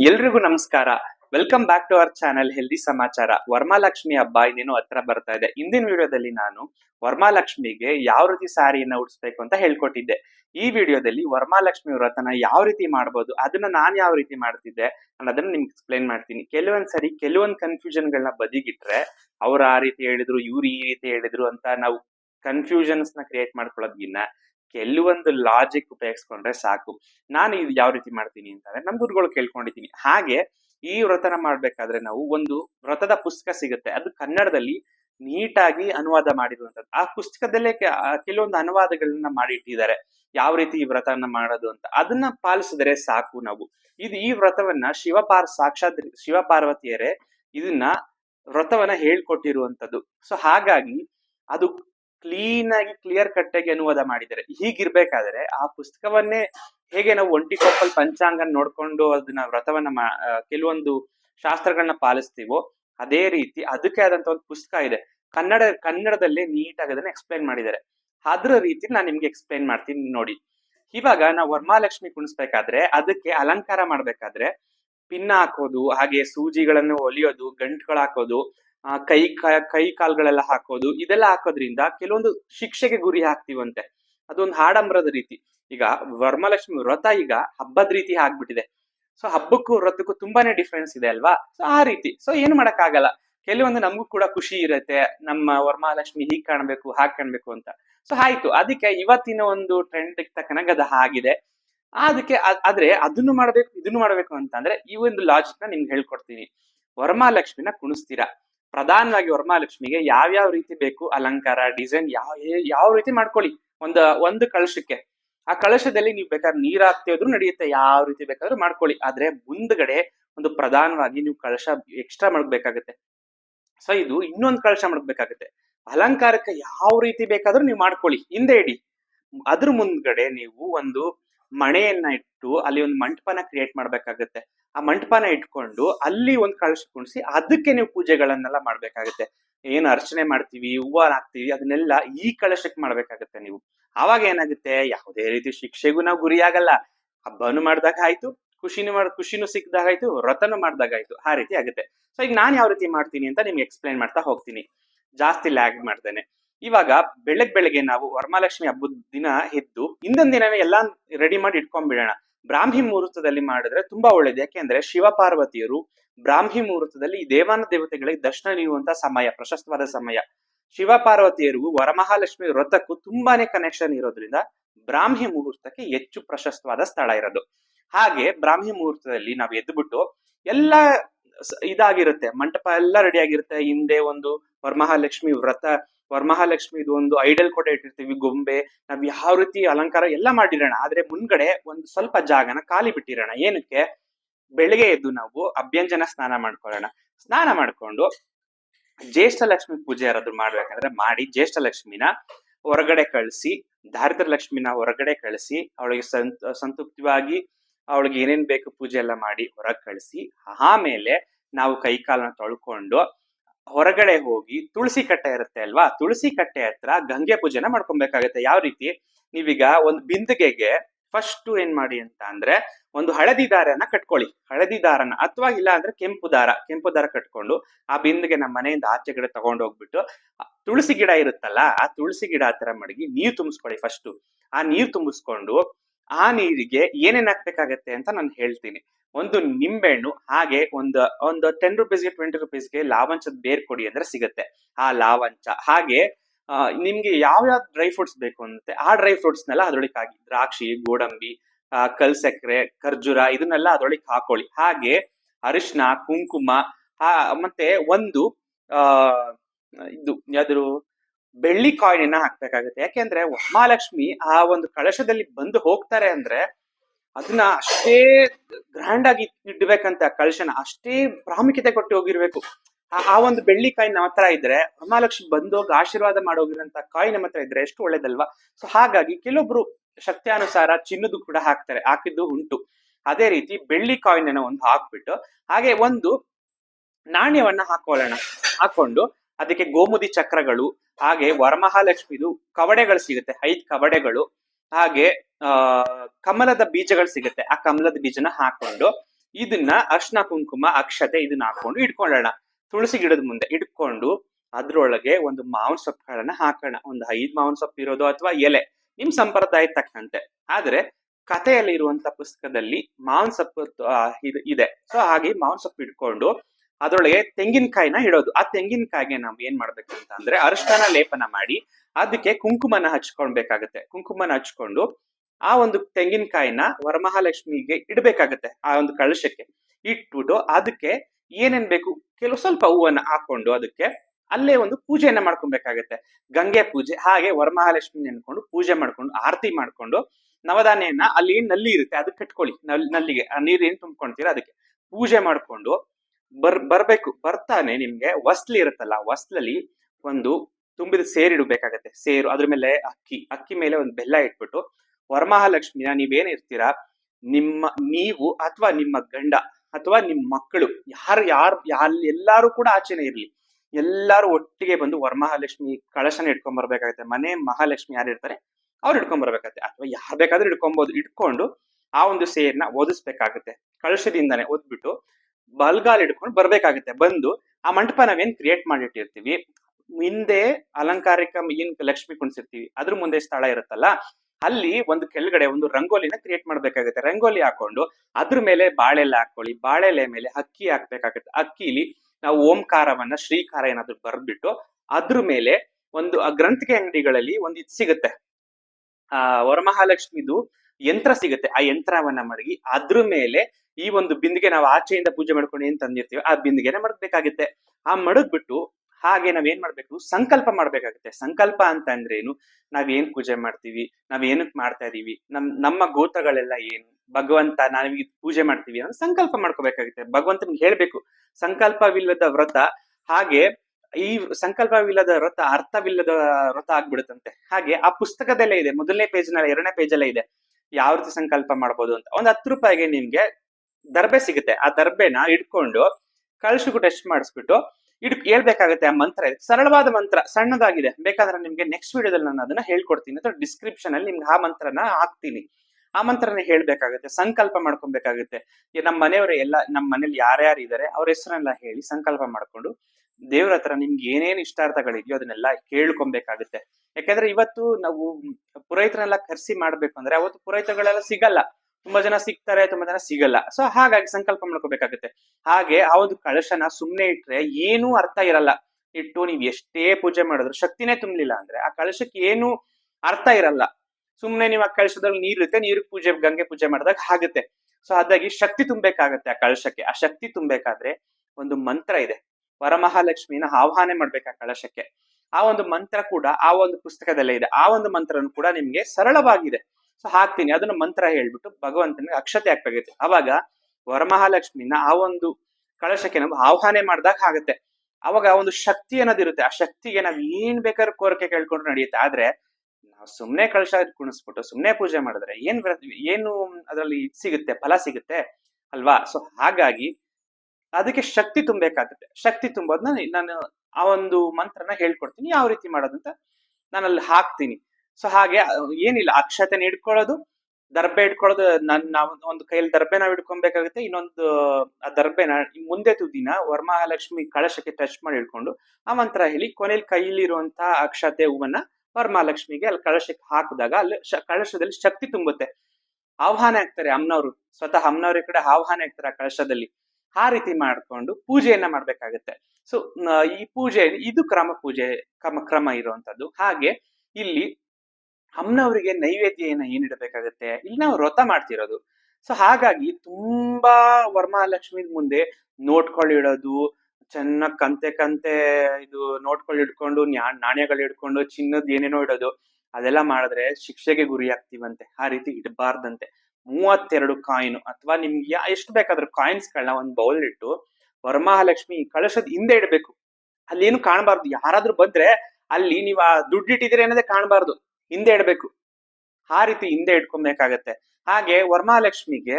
ಎಲ್ರಿಗೂ ನಮಸ್ಕಾರ. Welcome back to our channel healthy ಸಮಾಚಾರ ವರ್ಮಾಲಕ್ಷ್ಮಿ ಹಬ್ಬ ಇನ್ನೇನು ಹತ್ರ ಬರ್ತಾ ಇದೆ. ಇಂದಿನ ವಿಡಿಯೋದಲ್ಲಿ ನಾನು ವರ್ಮಾಲಕ್ಷ್ಮಿಗೆ ಯಾವ ರೀತಿ ಸ್ಯಾರಿಯನ್ನ ಉಡಿಸ್ಬೇಕು ಅಂತ ಹೇಳ್ಕೊಟ್ಟಿದ್ದೆ. ಈ ವಿಡಿಯೋದಲ್ಲಿ ವರ್ಮಾಲಕ್ಷ್ಮಿ ವ್ರತನ ಯಾವ ರೀತಿ ಮಾಡ್ಬೋದು, ಅದನ್ನ ನಾನು ಯಾವ ರೀತಿ ಮಾಡ್ತಿದ್ದೆ ಅನ್ನೋದನ್ನ ನಿಮ್ಗೆ ಎಕ್ಸ್ಪ್ಲೈನ್ ಮಾಡ್ತೀನಿ. ಕೆಲವೊಂದ್ ಸರಿ ಕೆಲವೊಂದ್ ಕನ್ಫ್ಯೂಷನ್ ಗಳನ್ನ ಬದಿಗಿಟ್ರೆ ಅವ್ರು ಆ ರೀತಿ ಹೇಳಿದ್ರು, ಇವ್ರು ಈ ರೀತಿ ಹೇಳಿದ್ರು ಅಂತ ನಾವು ಕನ್ಫ್ಯೂಷನ್ಸ್ನ ಕ್ರಿಯೇಟ್ ಮಾಡ್ಕೊಳ್ಳೋದ್ಗಿನ್ನ ಕೆಲವೊಂದು ಲಾಜಿಕ್ ಉಪಯೋಗಿಸ್ಕೊಂಡ್ರೆ ಸಾಕು. ನಾನು ಇದು ಯಾವ ರೀತಿ ಮಾಡ್ತೀನಿ ಅಂತಂದ್ರೆ ನಮ್ಮ ಗುರುಗಳು ಕೇಳ್ಕೊಂಡಿದ್ದೀನಿ. ಹಾಗೆ ಈ ವ್ರತನ ಮಾಡ್ಬೇಕಾದ್ರೆ ನಾವು ಒಂದು ವ್ರತದ ಪುಸ್ತಕ ಸಿಗುತ್ತೆ. ಅದು ಕನ್ನಡದಲ್ಲಿ ನೀಟಾಗಿ ಅನುವಾದ ಮಾಡಿರುವಂತದ್ದು ಆ ಪುಸ್ತಕದಲ್ಲೇ ಕೆಲವೊಂದು ಅನುವಾದಗಳನ್ನ ಮಾಡಿಟ್ಟಿದ್ದಾರೆ ಯಾವ ರೀತಿ ಈ ವ್ರತನ ಮಾಡೋದು ಅಂತ. ಅದನ್ನ ಪಾಲಿಸಿದ್ರೆ ಸಾಕು ನಾವು. ಇದು ಈ ವ್ರತವನ್ನ ಶಿವಪಾರ್ ಸಾಕ್ಷಾತ್, ಶಿವಪಾರ್ವತಿಯರೇ ಇದನ್ನ ವ್ರತವನ್ನ ಹೇಳ್ಕೊಟ್ಟಿರುವಂತದ್ದು ಸೊ ಹಾಗಾಗಿ ಅದು ಕ್ಲೀನ್ ಆಗಿ ಕ್ಲಿಯರ್ ಕಟ್ ಆಗಿ ಅನುವಾದ ಮಾಡಿದ್ದಾರೆ. ಹೀಗಿರ್ಬೇಕಾದ್ರೆ ಆ ಪುಸ್ತಕವನ್ನೇ ಹೇಗೆ ನಾವು ಒಂಟಿ ಕೊಪ್ಪಲ್ ಪಂಚಾಂಗ ನೋಡ್ಕೊಂಡು ಅದನ್ನ ವ್ರತವನ್ನ ಕೆಲವೊಂದು ಶಾಸ್ತ್ರಗಳನ್ನ ಪಾಲಿಸ್ತೀವೋ ಅದೇ ರೀತಿ ಅದಕ್ಕೆ ಆದಂತ ಒಂದು ಪುಸ್ತಕ ಇದೆ. ಕನ್ನಡ, ಕನ್ನಡದಲ್ಲೇ ನೀಟಾಗಿ ಅದನ್ನ ಎಕ್ಸ್ಪ್ಲೈನ್ ಮಾಡಿದ್ದಾರೆ. ಅದ್ರ ರೀತಿ ನಾನು ನಿಮ್ಗೆ ಎಕ್ಸ್ಪ್ಲೈನ್ ಮಾಡ್ತೀನಿ ನೋಡಿ. ಇವಾಗ ನಾವು ವರ್ಮಾಲಕ್ಷ್ಮಿ ಕುಣಿಸ್ಬೇಕಾದ್ರೆ ಅದಕ್ಕೆ ಅಲಂಕಾರ ಮಾಡ್ಬೇಕಾದ್ರೆ ಪಿನ್ ಹಾಕೋದು, ಹಾಗೆ ಸೂಜಿಗಳನ್ನು ಒಲಿಯೋದು ಗಂಟುಗಳು ಹಾಕೋದು ಕೈ ಕೈ ಕಾಲ್ಗಳೆಲ್ಲ ಹಾಕೋದು, ಇದೆಲ್ಲ ಹಾಕೋದ್ರಿಂದ ಕೆಲವೊಂದು ಶಿಕ್ಷೆಗೆ ಗುರಿ ಹಾಕ್ತಿವಂತೆ. ಅದೊಂದು ಹಾಡಂಬರದ ರೀತಿ. ಈಗ ವರ್ಮಲಕ್ಷ್ಮಿ ವ್ರತ ಈಗ ಹಬ್ಬದ ರೀತಿ ಆಗ್ಬಿಟ್ಟಿದೆ. ಸೊ ಹಬ್ಬಕ್ಕೂ ವ್ರತಕ್ಕೂ ತುಂಬಾನೇ ಡಿಫ್ರೆನ್ಸ್ ಇದೆ ಅಲ್ವಾ? ಸೊ ಆ ರೀತಿ. ಸೊ ಏನು ಮಾಡಕ್ಕಾಗಲ್ಲ. ಕೆಲವೊಂದು ನಮಗೂ ಕೂಡ ಖುಷಿ ಇರುತ್ತೆ. ನಮ್ಮ ವರ್ಮಹಾಲಕ್ಷ್ಮಿ ಹೀಗ್ ಕಾಣ್ಬೇಕು, ಹಾಗೆ ಕಾಣ್ಬೇಕು ಅಂತ. ಸೊ ಆಯ್ತು. ಅದಕ್ಕೆ ಇವತ್ತಿನ ಒಂದು ಟ್ರೆಂಡ್ ತಕ್ಕನಾಗ ಅದು ಆಗಿದೆ. ಅದಕ್ಕೆ ಆದ್ರೆ ಅದನ್ನು ಮಾಡ್ಬೇಕು, ಇದನ್ನು ಮಾಡ್ಬೇಕು ಅಂತ ಅಂದ್ರೆ ಈ ಒಂದು ಲಾಜಿಕ್ನ ನಿಮ್ಗೆ ಹೇಳ್ಕೊಡ್ತೀನಿ. ವರಮಹಾಲಕ್ಷ್ಮಿನ ಕುಣಿಸ್ತೀರಾ? ಪ್ರಧಾನವಾಗಿ ವರಮಹಾಲಕ್ಷ್ಮಿಗೆ ಯಾವ್ಯಾವ ರೀತಿ ಬೇಕು? ಅಲಂಕಾರ ಡಿಸೈನ್ ಯಾವ ಯಾವ ರೀತಿ ಮಾಡ್ಕೊಳ್ಳಿ? ಒಂದು ಒಂದು ಕಳಶಕ್ಕೆ ಆ ಕಳಶದಲ್ಲಿ ನೀವು ಬೇಕಾದ್ರೆ ನೀರ್ ಹಾಕ್ತಿದ್ರು ನಡೆಯುತ್ತೆ, ಯಾವ ರೀತಿ ಬೇಕಾದ್ರೂ ಮಾಡ್ಕೊಳ್ಳಿ. ಆದ್ರೆ ಮುಂದ್ಗಡೆ ಒಂದು ಪ್ರಧಾನವಾಗಿ ನೀವು ಕಳಶ ಎಕ್ಸ್ಟ್ರಾ ಮಾಡ್ಬೇಕಾಗತ್ತೆ ಸೊ ಇದು ಇನ್ನೊಂದು ಕಳಶ ಮಾಡ್ಬೇಕಾಗತ್ತೆ ಅಲಂಕಾರಕ್ಕೆ ಯಾವ ರೀತಿ ಬೇಕಾದ್ರೂ ನೀವು ಮಾಡ್ಕೊಳ್ಳಿ. ಹಿಂದೆ ಇಡಿ. ಅದ್ರ ಮುಂದ್ಗಡೆ ನೀವು ಒಂದು ಮಣೆಯನ್ನ ಇಟ್ಟು ಅಲ್ಲಿ ಒಂದು ಮಂಟಪನ ಕ್ರಿಯೇಟ್ ಮಾಡ್ಬೇಕಾಗತ್ತೆ. ಆ ಮಂಟಪನ ಇಟ್ಕೊಂಡು ಅಲ್ಲಿ ಒಂದು ಕಳಶ ಕುಣಿಸಿ ಅದಕ್ಕೆ ನೀವು ಪೂಜೆಗಳನ್ನೆಲ್ಲ ಮಾಡ್ಬೇಕಾಗತ್ತೆ. ಏನು ಅರ್ಚನೆ ಮಾಡ್ತೀವಿ ಹೂವ ಹಾಕ್ತೀವಿ, ಅದನ್ನೆಲ್ಲ ಈ ಕಳಶಕ್ಕೆ ಮಾಡ್ಬೇಕಾಗತ್ತೆ ನೀವು. ಆವಾಗ ಏನಾಗುತ್ತೆ? ಯಾವುದೇ ರೀತಿ ಶಿಕ್ಷೆಗೂ ನಾವು ಗುರಿಯಾಗಲ್ಲ. ಹಬ್ಬನು ಮಾಡ್ದಾಗ ಆಯ್ತು, ಖುಷಿನೂ ಮಾಡ್, ಖುಷಿನೂ ಸಿಕ್ಕಿದಾಗ ಆಯ್ತು, ವ್ರತನೂ ಮಾಡ್ದಾಗ ಆಯ್ತು, ಆ ರೀತಿ ಆಗುತ್ತೆ. ಸೊ ಈಗ ನಾನು ಯಾವ ರೀತಿ ಮಾಡ್ತೀನಿ ಅಂತ ನಿಮ್ಗೆ ಎಕ್ಸ್ಪ್ಲೈನ್ ಮಾಡ್ತಾ ಹೋಗ್ತೀನಿ. ಜಾಸ್ತಿ ಲ್ಯಾಗ್ ಮಾಡ್ದೇನೆ. ಇವಾಗ ಬೆಳಗ್ ಬೆಳಗ್ಗೆ ನಾವು ವರಮಹಾಲಕ್ಷ್ಮಿ ಹಬ್ಬದ ದಿನ ಎದ್ದು, ಹಿಂದಿನ ದಿನವೇ ಎಲ್ಲಾ ರೆಡಿ ಮಾಡಿ ಇಟ್ಕೊಂಡ್ಬಿಡೋಣ. ಬ್ರಾಹ್ಮಿ ಮುಹೂರ್ತದಲ್ಲಿ ಮಾಡಿದ್ರೆ ತುಂಬಾ ಒಳ್ಳೇದು. ಯಾಕೆಂದ್ರೆ ಶಿವ ಪಾರ್ವತಿಯರು ಬ್ರಾಹ್ಮಿ ಮುಹೂರ್ತದಲ್ಲಿ ದೇವಾನ ದೇವತೆಗಳಿಗೆ ದರ್ಶನ ನೀಡುವಂತ ಸಮಯ, ಪ್ರಶಸ್ತವಾದ ಸಮಯ. ಶಿವ ಪಾರ್ವತಿಯರಿಗೂ ವರಮಹಾಲಕ್ಷ್ಮಿ ವ್ರತಕ್ಕೂ ತುಂಬಾನೇ ಕನೆಕ್ಷನ್ ಇರೋದ್ರಿಂದ ಬ್ರಾಹ್ಮಿ ಮುಹೂರ್ತಕ್ಕೆ ಹೆಚ್ಚು ಪ್ರಶಸ್ತವಾದ ಸ್ಥಳ ಇರೋದು. ಹಾಗೆ ಬ್ರಾಹ್ಮಿ ಮುಹೂರ್ತದಲ್ಲಿ ನಾವು ಎದ್ಬಿಟ್ಟು ಎಲ್ಲ ಇದಾಗಿರುತ್ತೆ, ಮಂಟಪ ಎಲ್ಲ ರೆಡಿ ಆಗಿರುತ್ತೆ. ಹಿಂದೆ ಒಂದು ವರಮಹಾಲಕ್ಷ್ಮಿ ವ್ರತ ವರಮಹಾಲಕ್ಷ್ಮಿ ಇದು ಒಂದು ಐಡಲ್ ಕೂಡ ಇಟ್ಟಿರ್ತೀವಿ, ಗೊಂಬೆ. ನಾವು ಯಾವ ರೀತಿ ಅಲಂಕಾರ ಎಲ್ಲ ಮಾಡಿರೋಣ, ಆದ್ರೆ ಮುಂದ್ಗಡೆ ಒಂದು ಸ್ವಲ್ಪ ಜಾಗನ ಖಾಲಿ ಬಿಟ್ಟಿರೋಣ. ಏನಕ್ಕೆ? ಬೆಳಿಗ್ಗೆ ಎದ್ದು ನಾವು ಅಭ್ಯಂಜನ ಸ್ನಾನ ಮಾಡ್ಕೊಳ್ಳೋಣ. ಸ್ನಾನ ಮಾಡ್ಕೊಂಡು ಜ್ಯೇಷ್ಠ ಲಕ್ಷ್ಮಿ ಪೂಜೆ ಯಾರಾದ್ರೂ ಮಾಡ್ಬೇಕಂದ್ರೆ ಮಾಡಿ ಜ್ಯೇಷ್ಠ ಲಕ್ಷ್ಮಿನ ಹೊರಗಡೆ ಕಳಿಸಿ, ದಾರಿದ್ರ ಲಕ್ಷ್ಮಿನ ಹೊರಗಡೆ ಕಳಿಸಿ, ಅವಳಿಗೆ ಸಂತ, ಸಂತೃಪ್ತಿವಾಗಿ ಅವಳಿಗೆ ಏನೇನ್ ಬೇಕು ಪೂಜೆ ಎಲ್ಲ ಮಾಡಿ ಹೊರಗೆ ಕಳಿಸಿ, ಆಮೇಲೆ ನಾವು ಕೈ ಕಾಲನ್ನ ತೊಳ್ಕೊಂಡು ಹೊರಗಡೆ ಹೋಗಿ ತುಳಸಿ ಕಟ್ಟೆ ಇರುತ್ತೆ ಅಲ್ವಾ? ತುಳಸಿ ಕಟ್ಟೆ ಹತ್ರ ಗಂಗೆ ಪೂಜೆನ ಮಾಡ್ಕೊಬೇಕಾಗತ್ತೆ. ಯಾವ ರೀತಿ? ನೀವೀಗ ಒಂದು ಬಿಂದಿಗೆಗೆ ಫಸ್ಟ್ ಏನ್ ಮಾಡಿ ಅಂತ ಅಂದ್ರೆ ಒಂದು ಹಳದಿ ದಾರನ ಕಟ್ಕೊಳ್ಳಿ. ಹಳದಿ ದಾರನ ಅಥವಾ ಇಲ್ಲ ಅಂದ್ರೆ ಕೆಂಪು ದಾರ ಕೆಂಪು ದಾರ ಕಟ್ಕೊಂಡು ಆ ಬಿಂದಿಗೆ ನಮ್ಮ ಮನೆಯಿಂದ ಆಚೆ ಗಿಡ ತಗೊಂಡು ಹೋಗ್ಬಿಟ್ಟು ತುಳಸಿ ಗಿಡ ಇರುತ್ತಲ್ಲ, ಆ ತುಳಸಿ ಗಿಡ ಹತ್ರ ಮಡಗಿ ನೀರು ತುಂಬಿಸ್ಕೊಳ್ಳಿ ಫಸ್ಟ್ ಆ ನೀರು ತುಂಬಿಸ್ಕೊಂಡು ಆ ನೀರಿಗೆ ಏನೇನ್ ಹಾಕ್ಬೇಕಾಗತ್ತೆ ಅಂತ ನಾನು ಹೇಳ್ತೀನಿ. ಒಂದು ನಿಂಬೆಹಣ್ಣು, ಹಾಗೆ ಒಂದು ಒಂದು ಟೆನ್ ರುಪೀಸ್ಗೆ ಟ್ವೆಂಟಿ ರುಪೀಸ್ಗೆ ಲಾವಂಚದ ಬೇರ್ ಕೊಡಿ ಅಂದ್ರೆ ಸಿಗುತ್ತೆ. ಆ ಲಾವಂಚ, ಹಾಗೆ ನಿಮ್ಗೆ ಯಾವ ಯಾವ ಡ್ರೈ ಫ್ರೂಟ್ಸ್ ಬೇಕು ಅಂತೆ, ಆ ಡ್ರೈ ಫ್ರೂಟ್ಸ್ ನೆಲ್ಲ ಅದ್ರೊಳಗೆ ಹಾಕಿ, ದ್ರಾಕ್ಷಿ, ಗೋಡಂಬಿ ಕಲ್ ಸಕ್ಕರೆ ಖರ್ಜೂರ ಇದನ್ನೆಲ್ಲ ಅದ್ರೊಳಗೆ ಹಾಕೊಳ್ಳಿ. ಹಾಗೆ ಅರಿಶಿನ ಕುಂಕುಮ ಮತ್ತೆ ಒಂದು ಇದು ಯಾವ್ದು? ಬೆಳ್ಳಿ ಕಾಯಿನ್ ಅನ್ನ ಹಾಕ್ಬೇಕಾಗುತ್ತೆ. ಯಾಕೆಂದ್ರೆ ಮಹಾಲಕ್ಷ್ಮಿ ಆ ಒಂದು ಕಳಶದಲ್ಲಿ ಬಂದು ಹೋಗ್ತಾರೆ ಅಂದ್ರೆ ಅದನ್ನ ಅಷ್ಟೇ ಗ್ರ್ಯಾಂಡ್ ಆಗಿ ಇಡ್ಬೇಕಂತ ಕಳಶನ ಅಷ್ಟೇ ಪ್ರಾಮುಖ್ಯತೆ ಕೊಟ್ಟು ಹೋಗಿರ್ಬೇಕು. ಆ- ಒಂದು ಬೆಳ್ಳಿ ಕಾಯಿನ್ ನಮ್ಮ ಹತ್ರ ಇದ್ರೆ ಮಹಾಲಕ್ಷ್ಮಿ ಬಂದೋಗಿ ಆಶೀರ್ವಾದ ಮಾಡೋಗಿರಂತ ಕಾಯಿನ್ ಹತ್ರ ಇದ್ರೆ ಎಷ್ಟು ಒಳ್ಳೇದಲ್ವಾ? ಸೊ ಹಾಗಾಗಿ ಕೆಲವೊಬ್ರು ಶಕ್ತಿಯಾನುಸಾರ ಚಿನ್ನದು ಕೂಡ ಹಾಕ್ತಾರೆ. ಹಾಕಿದ್ದು ಉಂಟು. ಅದೇ ರೀತಿ ಬೆಳ್ಳಿ ಕಾಯಿನ್ ಅನ್ನ ಒಂದು ಹಾಕ್ಬಿಟ್ಟು ಹಾಗೆ ಒಂದು ನಾಣ್ಯವನ್ನ ಹಾಕೊಳ್ಳೋಣ. ಹಾಕೊಂಡು ಅದಕ್ಕೆ ಗೋಮುದಿ ಚಕ್ರಗಳು, ಹಾಗೆ ವರಮಹಾಲಕ್ಷ್ಮಿದು ಕವಡೆಗಳು ಸಿಗುತ್ತೆ, ಐದ್ ಕವಡೆಗಳು. ಹಾಗೆ, ಆ, ಕಮಲದ ಬೀಜಗಳು ಸಿಗುತ್ತೆ, ಆ ಕಮಲದ ಬೀಜನ ಹಾಕೊಂಡು ಇದನ್ನ ಅರ್ಶನ ಕುಂಕುಮ, ಅಕ್ಷತೆ ಇದನ್ನ ಹಾಕೊಂಡು ಇಟ್ಕೊಳ್ಳೋಣ. ತುಳಸಿ ಗಿಡದ ಮುಂದೆ ಇಟ್ಕೊಂಡು ಅದ್ರೊಳಗೆ ಒಂದು ಮಾವಿನ ಸೊಪ್ಪುಗಳನ್ನ ಹಾಕೋಣ. ಒಂದು ಐದ್ ಮಾವಿನ ಸೊಪ್ಪು ಇರೋದು ಅಥವಾ ಎಲೆ, ನಿಮ್ ಸಂಪ್ರದಾಯ ತಕ್ಕಂತೆ. ಆದ್ರೆ ಕಥೆಯಲ್ಲಿ ಇರುವಂತ ಪುಸ್ತಕದಲ್ಲಿ ಮಾವಿನ ಸೊಪ್ಪು ಇದೆ ಸೊ ಹಾಗೆ ಮಾವಿನ ಸೊಪ್ಪು ಇಟ್ಕೊಂಡು ಅದ್ರೊಳಗೆ ತೆಂಗಿನಕಾಯಿನ ಇಡೋದು. ಆ ತೆಂಗಿನಕಾಯಿಗೆ ನಾವು ಏನ್ ಮಾಡ್ಬೇಕು ಅಂತ ಅಂದ್ರೆ ಅರಿಶಿನ ಲೇಪನ ಮಾಡಿ ಅದಕ್ಕೆ ಕುಂಕುಮನ ಹಚ್ಕೊಳ್ಬೇಕಾಗತ್ತೆ. ಕುಂಕುಮನ ಹಚ್ಕೊಂಡು ಆ ಒಂದು ತೆಂಗಿನಕಾಯಿನ ವರಮಹಾಲಕ್ಷ್ಮಿಗೆ ಇಡ್ಬೇಕಾಗತ್ತೆ ಆ ಒಂದು ಕಳಶಕ್ಕೆ ಇಟ್ಬಿಟ್ಟು ಅದಕ್ಕೆ ಏನೇನ್ ಬೇಕು ಕೆಲವು ಸ್ವಲ್ಪ ಹೂವನ್ನ ಹಾಕೊಂಡು ಅದಕ್ಕೆ ಅಲ್ಲೇ ಒಂದು ಪೂಜೆಯನ್ನ ಮಾಡ್ಕೊಬೇಕಾಗತ್ತೆ ಗಂಗೆ ಪೂಜೆ ಹಾಗೆ ವರಮಹಾಲಕ್ಷ್ಮಿ ನೆನ್ಕೊಂಡು ಪೂಜೆ ಮಾಡ್ಕೊಂಡು ಆರತಿ ಮಾಡ್ಕೊಂಡು ನವಧಾನ್ಯನ ಅಲ್ಲಿ ನಲ್ಲಿ ಇರುತ್ತೆ ಅದಕ್ಕೆ ಕಟ್ಕೊಳ್ಳಿ. ನಲ್ಲಿ ನಲ್ಲಿಗೆ. ಆ ನೀರು ಏನ್ ತುಂಬ್ಕೊಂತೀರ ಅದಕ್ಕೆ. ಪೂಜೆ ಮಾಡ್ಕೊಂಡು ಬರ್, ಬರ್ಬೇಕು, ಬರ್ತಾನೆ ನಿಮ್ಗೆ. ವಸ್ಲಿ ಇರುತ್ತಲ್ಲ ವಸ್ಲಲ್ಲಿ ಒಂದು ತುಂಬಿದ ಸೇರಿಡಬೇಕಾಗತ್ತೆ ಸೇರು, ಅದ್ರ ಮೇಲೆ ಅಕ್ಕಿ ಅಕ್ಕಿ ಮೇಲೆ ಒಂದು ಬೆಲ್ಲ ಇಟ್ಬಿಟ್ಟು, ವರಮಹಾಲಕ್ಷ್ಮಿನ ನೀವೇನ್ ಇರ್ತೀರಾ, ನಿಮ್ಮ, ನೀವು ಅಥವಾ ನಿಮ್ಮ ಗಂಡ, ಅಥವಾ ನಿಮ್ಮ ಮಕ್ಕಳು, ಯಾರು ಯಾರು ಯಾರು, ಎಲ್ಲಾರು ಕೂಡ ಆಚೆನೆ ಇರ್ಲಿ. ಎಲ್ಲಾರು ಒಟ್ಟಿಗೆ ಬಂದು ವರಮಹಾಲಕ್ಷ್ಮಿ ಕಳಶನ ಇಟ್ಕೊಂಡ್ ಬರ್ಬೇಕಾಗತ್ತೆ. ಮನೆ ಮಹಾಲಕ್ಷ್ಮಿ ಯಾರು ಇರ್ತಾರೆ, ಅವ್ರು ಇಟ್ಕೊಂಡ್ ಬರ್ಬೇಕಾಗತ್ತೆ. ಅಥವಾ ಯಾರು ಬೇಕಾದ್ರೂ ಇಟ್ಕೊಬಹುದು ಇಟ್ಕೊಂಡು ಆ ಒಂದು ಸೇರ್ನ ಓದಿಸ್ಬೇಕಾಗತ್ತೆ. ಕಳಶದಿಂದಾನೆ ಓದ್ಬಿಟ್ಟು ಬಲ್ಗಾಲ್ ಹಿಡ್ಕೊಂಡು ಬರ್ಬೇಕಾಗುತ್ತೆ. ಬಂದು ಆ ಮಂಟಪ ನಾವೇನ್ ಕ್ರಿಯೇಟ್ ಮಾಡಿಟ್ಟಿರ್ತೀವಿ. ಹಿಂದೆ ಅಲಂಕಾರಿಕ ಏನ್ ಲಕ್ಷ್ಮಿ ಕುಣಿಸಿರ್ತೀವಿ. ಅದ್ರ ಮುಂದೆ ಸ್ಥಳ ಇರುತ್ತಲ್ಲ, ಅಲ್ಲಿ ಒಂದು ಕೆಳಗಡೆ ಒಂದು ರಂಗೋಲಿನ ಕ್ರಿಯೇಟ್ ಮಾಡ್ಬೇಕಾಗುತ್ತೆ. ರಂಗೋಲಿ ಹಾಕೊಂಡು ಅದ್ರ ಮೇಲೆ ಬಾಳೆಲೆ ಹಾಕೊಳ್ಳಿ ಬಾಳೆಲೆ ಮೇಲೆ ಅಕ್ಕಿ ಹಾಕ್ಬೇಕಾಗುತ್ತೆ. ಅಕ್ಕಿಲಿ ನಾವು ಓಂಕಾರವನ್ನ, ಶ್ರೀಕಾರ ಏನಾದ್ರು ಬರ್ದ್ಬಿಟ್ಟು ಅದ್ರ ಮೇಲೆ ಒಂದು ಆ ಗ್ರಂಥಿಕೆ ಅಂಗಡಿಗಳಲ್ಲಿ ಒಂದು ಇದು ಸಿಗುತ್ತೆ. ಆ ವರಮಹಾಲಕ್ಷ್ಮಿದು ಯಂತ್ರ ಸಿಗುತ್ತೆ. ಆ ಯಂತ್ರವನ್ನ ಮಡಗಿ ಅದ್ರ ಮೇಲೆ ಈ ಒಂದು ಬಿಂದಿಗೆ ನಾವು ಆಚೆಯಿಂದ ಪೂಜೆ ಮಾಡ್ಕೊಂಡು ಏನ್ ತಂದಿರ್ತೀವಿ ಆ ಬಿಂದಿಗೆನ ಮಡಗ್ಬೇಕಾಗುತ್ತೆ. ಆ ಮಡಗ್ಬಿಟ್ಟು ಹಾಗೆ ನಾವೇನ್ ಮಾಡ್ಬೇಕು? ಸಂಕಲ್ಪ ಮಾಡ್ಬೇಕಾಗುತ್ತೆ. ಸಂಕಲ್ಪ ಅಂತ ಅಂದ್ರೆ ಏನು? ಏನ್ ಪೂಜೆ ಮಾಡ್ತೀವಿ? ನಾವ್ ಏನಕ್ ಮಾಡ್ತಾ ಇದೀವಿ? ನಮ್, ನಮ್ಮ ಗೋತ್ರಗಳೆಲ್ಲ ಏನು? ಭಗವಂತ ನಾವ್ ಇದ್ ಪೂಜೆ ಮಾಡ್ತೀವಿ ಅಂದ್ರೆ ಸಂಕಲ್ಪ ಮಾಡ್ಕೋಬೇಕಾಗುತ್ತೆ. ಭಗವಂತನಿಗೆ ಹೇಳ್ಬೇಕು. ಸಂಕಲ್ಪವಿಲ್ಲದ ವ್ರತ ಹಾಗೆ ಈ ಸಂಕಲ್ಪವಿಲ್ಲದ ವ್ರತ ಅರ್ಥವಿಲ್ಲದ ವ್ರತ ಆಗ್ಬಿಡುತ್ತಂತೆ. ಹಾಗೆ ಆ ಪುಸ್ತಕದಲ್ಲೇ ಇದೆ. ಮೊದಲನೇ ಪೇಜ್ನಲ್ಲಿ, ಎರಡನೇ ಪೇಜ್ ಇದೆ. ಯಾವ ರೀತಿ ಸಂಕಲ್ಪ ಮಾಡ್ಬೋದು ಅಂತ. ಒಂದ್ ಹತ್ತು ರೂಪಾಯಿಗೆ ನಿಮ್ಗೆ ದರ್ಬೆ ಸಿಗುತ್ತೆ. ಆ ದರ್ಬೆನ ಇಟ್ಕೊಂಡು ಕಳ್ಸಿಗೂ ಟೆಸ್ಟ್ ಮಾಡಿಸ್ಬಿಟ್ಟು ಇಡ್ ಹೇಳ್ಬೇಕಾಗುತ್ತೆ ಆ ಮಂತ್ರ ಸರಳವಾದ ಮಂತ್ರ, ಸಣ್ಣದಾಗಿದೆ. ಬೇಕಾದ್ರೆ ನಿಮ್ಗೆ ನೆಕ್ಸ್ಟ್ ವಿಡಿಯೋದಲ್ಲಿ ನಾನು ಅದನ್ನ ಹೇಳ್ಕೊಡ್ತೀನಿ. ಅಥವಾ ಡಿಸ್ಕ್ರಿಪ್ಷನ್ ಅಲ್ಲಿ ನಿಮ್ಗೆ ಆ ಮಂತ್ರನ ಹಾಕ್ತೀನಿ. ಆ ಮಂತ್ರನ ಹೇಳ್ಬೇಕಾಗುತ್ತೆ. ಸಂಕಲ್ಪ ಮಾಡ್ಕೊಬೇಕಾಗುತ್ತೆ. ನಮ್ಮ ಮನೆಯವರು ಎಲ್ಲ ನಮ್ಮ ಮನೇಲಿ ಯಾರ್ಯಾರು ಇದಾರೆ ಅವ್ರ ಹೆಸರನ್ನೆಲ್ಲ ಹೇಳಿ ಸಂಕಲ್ಪ ಮಾಡ್ಕೊಂಡು ದೇವ್ರ ಹತ್ರ ನಿಮ್ಗೆ ಏನೇನು ಇಷ್ಟಾರ್ಥಗಳಿದೆಯೋ ಅದನ್ನೆಲ್ಲ ಕೇಳ್ಕೊಬೇಕಾಗುತ್ತೆ. ಯಾಕಂದ್ರೆ ಇವತ್ತು ನಾವು ಪುರೋಹಿತರೆಲ್ಲ ಕರ್ಸಿ ಮಾಡ್ಬೇಕು ಅಂದ್ರೆ ಅವತ್ತು ಪುರೋಹಿತಗಳೆಲ್ಲ ಸಿಗಲ್ಲ. ತುಂಬಾ ಜನ ಸಿಗ್ತಾರೆ, ತುಂಬಾ ಜನ ಸಿಗಲ್ಲ. ಸೊ ಹಾಗಾಗಿ ಸಂಕಲ್ಪ ಮಾಡ್ಕೋಬೇಕಾಗುತ್ತೆ. ಹಾಗೆ ಆ ಒಂದು ಕಳಶನ ಸುಮ್ನೆ ಇಟ್ರೆ ಏನೂ ಅರ್ಥ ಇರಲ್ಲ. ಇಟ್ಟು ನೀವ್ ಎಷ್ಟೇ ಪೂಜೆ ಮಾಡಿದ್ರು ಶಕ್ತಿನೇ ತುಂಬಲಿಲ್ಲ ಅಂದ್ರೆ ಆ ಕಳಶಕ್ಕೆ ಏನು ಅರ್ಥ ಇರಲ್ಲ. ಸುಮ್ನೆ ನೀವು ಆ ಕಳಶದಲ್ಲಿ ನೀರ್ ಇರುತ್ತೆ ನೀರು ಪೂಜೆ, ಗಂಗೆ ಪೂಜೆ ಮಾಡಿದಾಗ ಆಗುತ್ತೆ. ಸೊ ಹಾಗಾಗಿ ಶಕ್ತಿ ತುಂಬಬೇಕಾಗತ್ತೆ ಆ ಕಳಶಕ್ಕೆ. ಆ ಶಕ್ತಿ ತುಂಬಬೇಕಾದ್ರೆ ಒಂದು ಮಂತ್ರ ಇದೆ. ವರಮಹಾಲಕ್ಷ್ಮಿನ ಆಹ್ವಾನೆ ಮಾಡ್ಬೇಕು ಆ ಕಳಶಕ್ಕೆ? ಆ ಒಂದು ಮಂತ್ರ ಕೂಡ, ಆ ಒಂದು ಪುಸ್ತಕದಲ್ಲೇ ಇದೆ. ಆ ಒಂದು ಮಂತ್ರನು ಕೂಡ ನಿಮ್ಗೆ ಸರಳವಾಗಿದೆ. ಸೊ ಹಾಕ್ತೀನಿ. ಅದನ್ನ ಮಂತ್ರ ಹೇಳ್ಬಿಟ್ಟು ಭಗವಂತನಿಗೆ ಅಕ್ಷತೆ ಹಾಕ್ಬೇಕಾಗುತ್ತೆ. ಅವಾಗ ವರಮಹಾಲಕ್ಷ್ಮಿನ ಆ ಒಂದು ಕಳಶಕ್ಕೆ ನಾವು ಆಹ್ವಾನೆ ಮಾಡ್ದಾಗ ಆಗುತ್ತೆ. ಅವಾಗ ಆ ಒಂದು ಶಕ್ತಿ ಅನ್ನೋದಿರುತ್ತೆ ಆ ಶಕ್ತಿಗೆ ನಾವ್ ಏನ್ ಬೇಕಾದ್ರೂ ಕೋರಿಕೆ ಕೇಳ್ಕೊಂಡು ನಡೆಯುತ್ತೆ. ಆದ್ರೆ ನಾವು ಸುಮ್ನೆ ಕಳಶ ಕುಣಿಸ್ಬಿಟ್ಟು, ಸುಮ್ನೆ ಪೂಜೆ ಮಾಡಿದ್ರೆ ಏನ್ ಏನು ಅದರಲ್ಲಿ ಸಿಗುತ್ತೆ, ಫಲ ಸಿಗುತ್ತೆ? ಅಲ್ವಾ? ಸೊ ಹಾಗಾಗಿ ಅದಕ್ಕೆ ಶಕ್ತಿ ತುಂಬಬೇಕಾಗುತ್ತೆ. ಶಕ್ತಿ ತುಂಬೋದನ್ನ ನಾನು ಆ ಒಂದು ಮಂತ್ರನ ಹೇಳ್ಕೊಡ್ತೀನಿ. ಯಾವ ರೀತಿ ಮಾಡೋದಂತ ನಾನು ಅಲ್ಲಿ ಹಾಕ್ತೀನಿ. ಸೊ ಹಾಗೆ ಏನಿಲ್ಲ. ಅಕ್ಷತೆನ ಇಟ್ಕೊಳ್ಳೋದು ದರ್ಬೆ ಇಟ್ಕೊಳ್ಳೋದು ನನ್, ನಾವು ಒಂದು ಕೈಯಲ್ಲಿ ದರ್ಬೆ ನಾವು ಇಟ್ಕೊಬೇಕಾಗುತ್ತೆ ಇನ್ನೊಂದು, ಆ ದರ್ಬೆನ ಮುಂದೆ ತುದಿನ ವರಮಹಾಲಕ್ಷ್ಮಿ ಕಳಶಕ್ಕೆ ಟಚ್ ಮಾಡಿ ಇಟ್ಕೊಂಡು ಆ ಮಂತ್ರ ಹೇಳಿ ಕೊನೆಯಲ್ಲಿ ಕೈಯಲ್ಲಿರುವಂತಹ ಅಕ್ಷತೆ ಹೂವನ್ನ ವರಮಹಾಲಕ್ಷ್ಮಿಗೆ ಅಲ್ಲಿ ಕಳಶಕ್ಕೆ ಹಾಕಿದಾಗ ಅಲ್ಲಿ ಕಳಶದಲ್ಲಿ ಶಕ್ತಿ ತುಂಬುತ್ತೆ. ಆಹ್ವಾನ ಆಗ್ತಾರೆ ಅಮ್ಮನವರು. ಸ್ವತಃ ಅಮ್ಮನವ್ರ ಕಡೆ ಆಹ್ವಾನ ಆಗ್ತಾರೆ ಆ ಕಳಶದಲ್ಲಿ. ಆ ರೀತಿ ಮಾಡ್ಕೊಂಡು ಪೂಜೆಯನ್ನ ಮಾಡ್ಬೇಕಾಗತ್ತೆ. ಸೊ ಈ ಪೂಜೆ, ಇದು ಕ್ರಮ ಪೂಜೆ, ಕ್ರಮ ಕ್ರಮ ಇರುವಂತದ್ದು ಹಾಗೆ ಇಲ್ಲಿ ಅಮ್ಮನವರಿಗೆ ನೈವೇದ್ಯನ ಏನ್ ಇಡಬೇಕಾಗತ್ತೆ? ಇಲ್ಲಿ ನಾವು ವ್ರತ ಮಾಡ್ತಿರೋದು. ಸೊ ಹಾಗಾಗಿ ತುಂಬಾ ವರಮಹಾಲಕ್ಷ್ಮಿ ಮುಂದೆ ನೋಡ್ಕೊಳ್ಳಿಡೋದು ಇಡೋದು, ಚೆನ್ನಾಗ್ ಕಂತೆ ಕಂತೆ ಇದು ಇಟ್ಕೊಂಡು ನ್ಯಾ- ನಾಣ್ಯಗಳು ಇಟ್ಕೊಂಡು ಚಿನ್ನದ ಏನೇನೋ ಇಡೋದು. ಅದೆಲ್ಲ ಮಾಡಿದ್ರೆ ಶಿಕ್ಷೆಗೆ ಗುರಿ ಆಗ್ತೀವಂತೆ ಆ ರೀತಿ ಇಡಬಾರ್ದಂತೆ. ಮೂವತ್ತೆರಡು ಕಾಯಿನ್ ಅಥವಾ ನಿಮ್ಗೆ ಎಷ್ಟು ಬೇಕಾದ್ರೂ ಕಾಯಿನ್ಸ್ಗಳನ್ನ ಒಂದು ಬೌಲ್ ಇಟ್ಟು ವರಮಹಾಲಕ್ಷ್ಮಿ ಕಳಶದ ಹಿಂದೆ ಇಡಬೇಕು. ಅಲ್ಲಿ ಏನು ಕಾಣಬಾರ್ದು. ಯಾರಾದ್ರೂ ಬಂದ್ರೆ ಅಲ್ಲಿ ನೀವು ಆ ದುಡ್ಡು ಇಟ್ಟಿದ್ರೆ ಅನ್ನೋದೇ ಕಾಣಬಾರ್ದು. ಹಿಂದೆ ಇಡಬೇಕು. ಆ ರೀತಿ ಹಿಂದೆ ಇಟ್ಕೊಬೇಕಾಗತ್ತೆ. ಹಾಗೆ ವರಮಹಾಲಕ್ಷ್ಮಿಗೆ,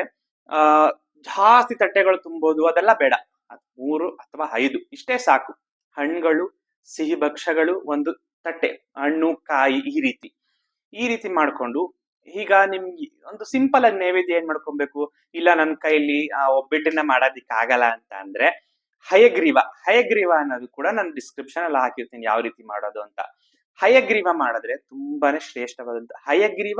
ಆ, ಜಾಸ್ತಿ ತಟ್ಟೆಗಳು ತುಂಬೋದು ಅದೆಲ್ಲ ಬೇಡ. ಮೂರು ಅಥವಾ ಐದು. ಇಷ್ಟೇ ಸಾಕು. ಹಣ್ಣುಗಳು ಸಿಹಿ ಭಕ್ಷ್ಯಗಳು ಒಂದು ತಟ್ಟೆ, ಹಣ್ಣು, ಕಾಯಿ ಈ ರೀತಿ. ಈ ರೀತಿ ಮಾಡ್ಕೊಂಡು ಈಗ ನಿಮ್ಗೆ ಒಂದು ಸಿಂಪಲ್ ಆಗಿ ನೈವೇದ್ಯ ಏನ್ ಮಾಡ್ಕೊಬೇಕು? ಇಲ್ಲ ನನ್ನ ಕೈಲಿ ಆ ಒಬ್ಬಿಟ್ಟನ್ನ ಮಾಡೋದಿಕ್ ಆಗಲ್ಲ ಅಂತ ಅಂದ್ರೆ ಹಯಗ್ರೀವ. ಹಯಗ್ರೀವ ಅನ್ನೋದು ಕೂಡ ನಾನು ಡಿಸ್ಕ್ರಿಪ್ಷನ್ ಅಲ್ಲಿ ಹಾಕಿರ್ತೀನಿ ಯಾವ ರೀತಿ ಮಾಡೋದು ಅಂತ. ಹಯಗ್ರೀವ ಮಾಡಿದ್ರೆ ತುಂಬಾನೇ ಶ್ರೇಷ್ಠವಾದಂತ ಹಯಗ್ರೀವ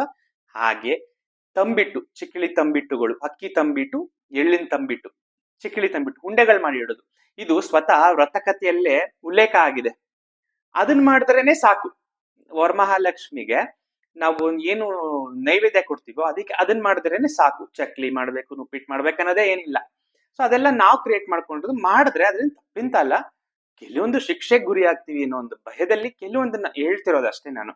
ಹಾಗೆ ತಂಬಿಟ್ಟು, ಚಿಕ್ಕಿಳಿ ತಂಬಿಟ್ಟುಗಳು, ಅಕ್ಕಿ ತಂಬಿಟ್ಟು, ಎಳ್ಳಿನ ತಂಬಿಟ್ಟು, ಚಿಕ್ಕಿಳಿ ತಂಬಿಟ್ಟು ಉಂಡೆಗಳು ಮಾಡಿ ಇಡೋದು. ಇದು ಸ್ವತಃ ವ್ರತಕಥೆಯಲ್ಲೇ ಉಲ್ಲೇಖ ಆಗಿದೆ. ಅದನ್ನ ಮಾಡಿದ್ರೇನೆ ಸಾಕು. ವರಮಹಾಲಕ್ಷ್ಮಿಗೆ ನಾವು ಏನು ನೈವೇದ್ಯ ಕೊಡ್ತೀವೋ ಅದಕ್ಕೆ ಅದನ್ನ ಮಾಡಿದ್ರೇನೆ ಸಾಕು. ಚಕ್ಲಿ ಮಾಡ್ಬೇಕು, ಉಪ್ಪಿಟ್ಟು ಮಾಡ್ಬೇಕು ಅನ್ನೋದೇ ಏನಿಲ್ಲ. ಸೊ ಅದೆಲ್ಲ ನಾವು ಕ್ರಿಯೇಟ್ ಮಾಡ್ಕೊಂಡ್ರು ಮಾಡಿದ್ರೆ ಅದ್ರಿಂದ ತಪ್ಪಿಂತ ಅಲ್ಲ. ಕೆಲವೊಂದು ಶಿಕ್ಷೆಗೆ ಗುರಿ ಆಗ್ತೀವಿ ಅನ್ನೋ ಒಂದು ಭಯದಲ್ಲಿ ಕೆಲವೊಂದನ್ನ ಹೇಳ್ತಿರೋದಷ್ಟೇ ನಾನು.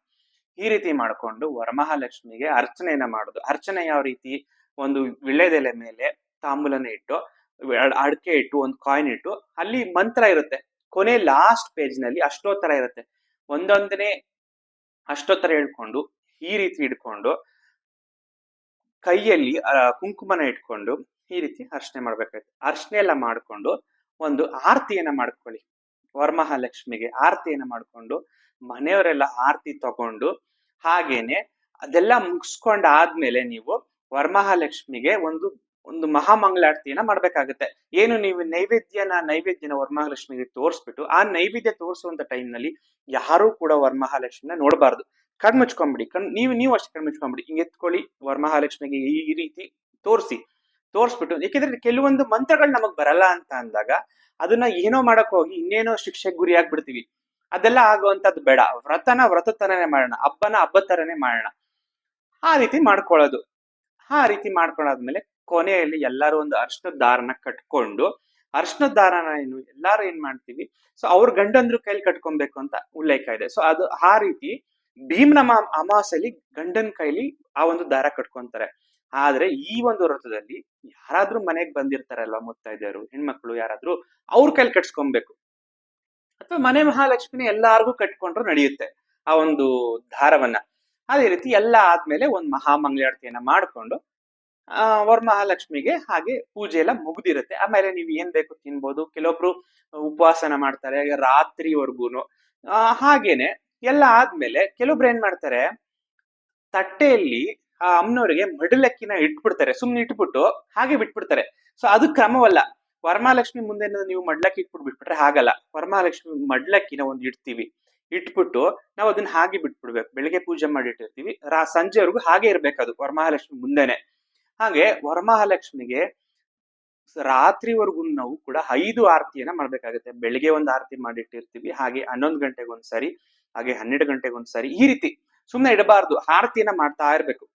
ಈ ರೀತಿ ಮಾಡ್ಕೊಂಡು ವರಮಹಾಲಕ್ಷ್ಮಿಗೆ ಅರ್ಚನೆಯನ್ನ ಮಾಡೋದು. ಅರ್ಚನೆ ಯಾವ ರೀತಿ? ಒಂದು ವಿಳ್ಳೆದೆಲೆ ಮೇಲೆ ತಾಂಬೂಲನ ಇಟ್ಟು ಅಡ್ಕೆ ಇಟ್ಟು, ಒಂದು ಕಾಯಿನ್ ಇಟ್ಟು, ಅಲ್ಲಿ ಮಂತ್ರ ಇರುತ್ತೆ. ಕೊನೆ ಲಾಸ್ಟ್ ಪೇಜ್ನಲ್ಲಿ ಅಷ್ಟೋತ್ತರ ಇರುತ್ತೆ. ಒಂದೊಂದನೇ ಅಷ್ಟೋತ್ತರ ಹೇಳ್ಕೊಂಡು ಈ ರೀತಿ ಇಟ್ಕೊಂಡು ಕೈಯಲ್ಲಿ ಕುಂಕುಮನ ಇಟ್ಕೊಂಡು ಈ ರೀತಿ ಅರ್ಚನೆ ಮಾಡ್ಬೇಕಾಯ್ತು. ಅರ್ಚನೆ ಎಲ್ಲ ಮಾಡ್ಕೊಂಡು ಒಂದು ಆರತಿಯನ್ನ ಮಾಡ್ಕೊಳ್ಳಿ. ವರಮಹಾಲಕ್ಷ್ಮಿಗೆ ಆರತಿಯನ್ನ ಮಾಡ್ಕೊಂಡು ಮನೆಯವರೆಲ್ಲ ಆರತಿ ತಗೊಂಡು ಹಾಗೇನೆ ಅದೆಲ್ಲ ಮುಗಿಸ್ಕೊಂಡಾದ್ಮೇಲೆ ನೀವು ವರಮಹಾಲಕ್ಷ್ಮಿಗೆ ಒಂದು ಒಂದು ಮಹಾಮಂಗಳಾರತಿಯನ್ನ ಮಾಡ್ಬೇಕಾಗುತ್ತೆ. ಏನು ನೀವು ನೈವೇದ್ಯನ ನೈವೇದ್ಯನ ವರಮಹಾಲಕ್ಷ್ಮಿಗೆ ತೋರಿಸ್ಬಿಟ್ಟು ಆ ನೈವೇದ್ಯ ತೋರಿಸುವಂತ ಟೈಮ್ನಲ್ಲಿ ನಲ್ಲಿ ಯಾರೂ ಕೂಡ ವರಮಹಾಲಕ್ಷ್ಮಿನ ನೋಡಬಾರ್ದು. ಕಣ್ ಮುಚ್ಕೊಂಬಿಡಿ, ಕಣ್, ನೀವು ನೀವು ಅಷ್ಟೇ ಕಣ್ಮುಚ್ಕೊಂಬಿಡಿ ಹಿಂಗೆ ಎತ್ಕೊಳ್ಳಿ ವರಮಹಾಲಕ್ಷ್ಮಿಗೆ ಈ ರೀತಿ ತೋರಿಸಿ, ತೋರಿಸ್ಬಿಟ್ಟು, ಯಾಕೆಂದ್ರೆ ಕೆಲವೊಂದು ಮಂತ್ರಗಳು ನಮಗ್ ಬರಲ್ಲ ಅಂತ ಅಂದಾಗ ಅದನ್ನ ಏನೋ ಮಾಡಕ್ ಹೋಗಿ ಇನ್ನೇನೋ ಶಿಕ್ಷೆಗೆ ಗುರಿ ಆಗ್ಬಿಡ್ತೀವಿ. ಅದೆಲ್ಲ ಆಗುವಂತದ್ದು ಬೇಡ. ವ್ರತನ ವ್ರತ ತರನೇ ಮಾಡೋಣ. ಹಬ್ಬನ ಹಬ್ಬ ತರನೇ ಮಾಡೋಣ. ಆ ರೀತಿ ಮಾಡ್ಕೊಳ್ಳೋದು. ಆ ರೀತಿ ಮಾಡ್ಕೊಂಡಾದ್ಮೇಲೆ ಕೊನೆಯಲ್ಲಿ ಎಲ್ಲರೂ ಒಂದು ಅರ್ಶನ ದಾರನ ಕಟ್ಕೊಂಡು ಅರ್ಶನದ ದಾರನ ಏನು, ಎಲ್ಲಾರು ಏನ್ ಮಾಡ್ತೀವಿ, ಸೊ ಅವ್ರ ಗಂಡಂದ್ರು ಕೈಲಿ ಕಟ್ಕೊಬೇಕು ಅಂತ ಉಲ್ಲೇಖ ಇದೆ. ಸೊ ಅದು ಆ ರೀತಿ ಭೀಮ್ನ ಅಮಾಸೆಯಲ್ಲಿ ಗಂಡನ ಕೈಲಿ ಆ ಒಂದು ದಾರ ಕಟ್ಕೊಂತಾರೆ. ಆದ್ರೆ ಈ ಒಂದು ವ್ರತದಲ್ಲಿ ಯಾರಾದ್ರೂ ಮನೆಗೆ ಬಂದಿರ್ತಾರಲ್ವಾ ಮುತ್ತೈದೆಯರು, ಹೆಣ್ಮಕ್ಳು ಯಾರಾದ್ರೂ ಅವ್ರ ಕೈಲಿ ಕಟ್ಸ್ಕೊಬೇಕು. ಅಥವಾ ಮನೆ ಮಹಾಲಕ್ಷ್ಮಿನ ಎಲ್ಲಾರ್ಗೂ ಕಟ್ಕೊಂಡ್ರು ನಡೆಯುತ್ತೆ ಆ ಒಂದು ದಾರವನ್ನ. ಅದೇ ರೀತಿ ಎಲ್ಲ ಆದ್ಮೇಲೆ ಒಂದ್ ಮಹಾಮಂಗಳಾರತಿಯನ್ನ ಮಾಡ್ಕೊಂಡು, ಆ ವರಮಹಾಲಕ್ಷ್ಮಿಗೆ ಹಾಗೆ ಪೂಜೆ ಎಲ್ಲ ಮುಗ್ದಿರುತ್ತೆ. ಆಮೇಲೆ ನೀವು ಏನ್ ಬೇಕು ತಿನ್ಬೋದು? ಕೆಲವೊಬ್ರು ಉಪವಾಸನ ಮಾಡ್ತಾರೆ, ರಾತ್ರಿವರ್ಗೂನು. ಆ, ಹಾಗೇನೆ ಎಲ್ಲ ಆದ್ಮೇಲೆ ಕೆಲವೊಬ್ರು ಏನ್ ಮಾಡ್ತಾರೆ, ತಟ್ಟೆಯಲ್ಲಿ ಆ ಅಮ್ಮನವರಿಗೆ ಮಡಿಲಕ್ಕಿನ ಇಟ್ಬಿಡ್ತಾರೆ, ಸುಮ್ನೆ ಇಟ್ಬಿಟ್ಟು ಹಾಗೆ ಬಿಟ್ಬಿಡ್ತಾರೆ. ಸೊ ಅದು ಕ್ರಮವಲ್ಲ. ವರಮಹಾಲಕ್ಷ್ಮಿ ಮುಂದೆ ನೀವು ಮಡ್ಲಕ್ಕಿ ಇಟ್ಬಿಟ್ಟು ಬಿಟ್ಬಿಟ್ರೆ ಹಾಗಲ್ಲ. ವರಮಹಾಲಕ್ಷ್ಮಿ ಮಡ್ಲಕ್ಕಿನ ಒಂದು ಇಡ್ತೀವಿ. ಇಟ್ಬಿಟ್ಟು ನಾವು ಅದನ್ನ ಹಾಗೆ ಬಿಟ್ಬಿಡ್ಬೇಕು. ಬೆಳಿಗ್ಗೆ ಪೂಜೆ ಮಾಡಿ ಇಟ್ಟಿರ್ತೀವಿ. ರಾ, ಸಂಜೆವರೆಗೂ ಹಾಗೆ ಇರ್ಬೇಕು ಅದು ವರಮಹಾಲಕ್ಷ್ಮಿ ಮುಂದೆನೆ. ಹಾಗೆ ವರಮಹಾಲಕ್ಷ್ಮಿಗೆ ರಾತ್ರಿವರೆಗೂ ನಾವು ಕೂಡ ಐದು ಆರತಿಯನ್ನ ಮಾಡ್ಬೇಕಾಗುತ್ತೆ. ಬೆಳಿಗ್ಗೆ ಒಂದು ಆರತಿ ಮಾಡಿಟ್ಟಿರ್ತೀವಿ ಹಾಗೆ ಹನ್ನೊಂದು ಗಂಟೆಗೆ ಒಂದ್ಸರಿ ಹಾಗೆ ಹನ್ನೆರಡು ಗಂಟೆಗೆ ಸಾರಿ ಈ ರೀತಿ ಸುಮ್ಮನೆ ಇಡಬಾರ್ದು, ಆರತಿಯನ್ನ ಮಾಡ್ತಾ ಇರ್ಬೇಕು.